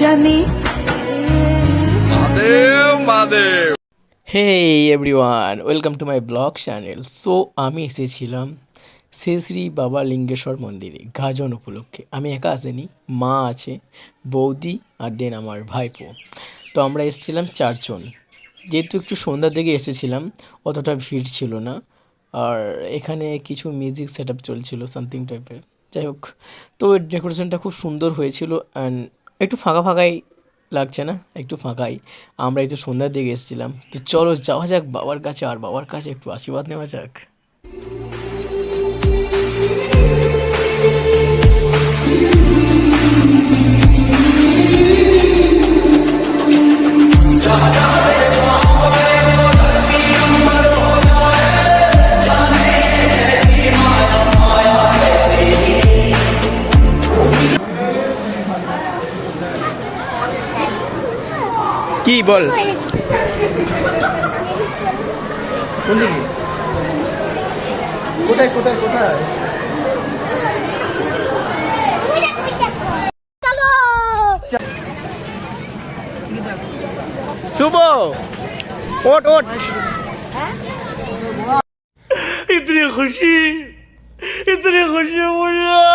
জানি। Hey everyone welcome to my blog channel so আমি এসেছিলাম শ্রী শ্রী বাবা লিঙ্গেশ্বর মন্দিরে গাজন উপলক্ষে। আমি একা আসেনি মা আছে বৌদি আর দেন আমার ভাইপো। তো আমরা এসেছিলাম চারজন। যেহেতু একটু সন্ধ্যার দিকে এসেছিলাম অতটা ভিড় ছিল না। আর এখানে কিছু মিউজিক সেট আপ চলছিল সামথিং টাইপের যাই হোক তো ডেকোরেশনটা খুব সুন্দর হয়েছিল অ্যান্ড একটু ফাঁকা ফাঁকাই লাগছে না? একটু ফাঁকাই। আমরা এই তো সন্ধ্যার দিকে এসেছিলাম। তো চলো যাওয়া যাক বাবার কাছে, আর বাবার কাছে একটু আশীর্বাদ নেওয়া যাক। কি বল? কোথায় কোথায় কোথায়? শুভ। ওট ওট হ্যাঁ? ইতনি খুশি ইতনি খুশি মুঝে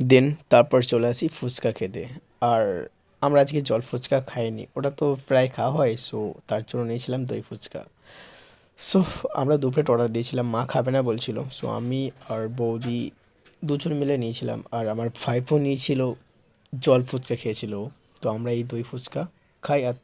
দেন তারপর চলে আসি ফুচকা খেতে। আর আমরা আজকে জল ফুচকা খাইনি, ওটা তো প্রায় খাওয়া হয় সো তার জন্য নিয়েছিলাম দই ফুচকা। সো আমরা দু প্লেট অর্ডার দিয়েছিলাম, মা খাবে না বলছিল। সো আমি আর বৌদি দুজন মিলে নিয়েছিলাম, আর আমার ভাইপো নিয়েছিল, জল ফুচকা খেয়েছিল। তো আমরা এই দই ফুচকা খাই আর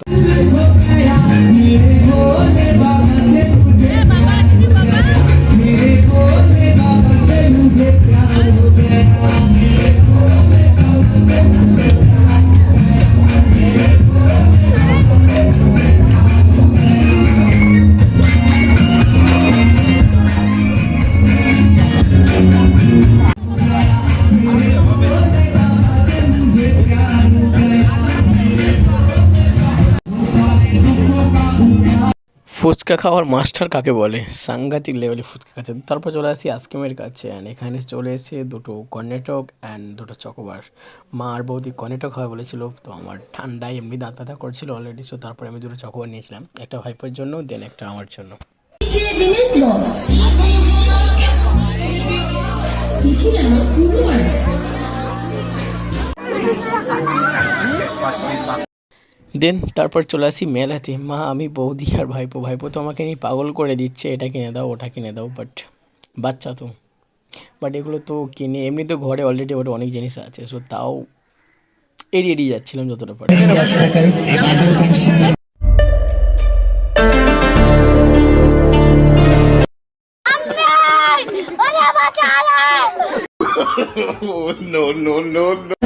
ফুচকা খাওয়ার মাস্টার কাকে বলে? সাংঘাতিক লেভেলে ফুচকা খাচ্ছে। তারপর চলে আসি আইসক্রিমের কাছে। অ্যান্ড এখানে চলে এসে দুটো কর্নেটক অ্যান্ড দুটো চকোবার। মা আর বৌদি কর্নেটক খাওয়া বলেছিল, তো আমার ঠান্ডায় এমনি দাঁত ব্যথা করছিল অলরেডি সো তারপরে আমি দুটো চকোবার নিয়েছিলাম। একটা ভাইপোর জন্য দেন একটা আমার জন্য। দেন তারপর চলে আসি মেলাতে। মা আমি বৌদি আর ভাইপো। ভাইপো তো আমাকে নিয়ে পাগল করে দিচ্ছে এটা কিনে দাও ওটা কিনে দাও বাট বাচ্চা তো। বাট এগুলো তো কিনে এমনি তো ঘরে অলরেডি ওটা অনেক জিনিস আছে সো তাও এড়িয়ে এড়িয়ে যাচ্ছিলাম যতটা পারি। No no no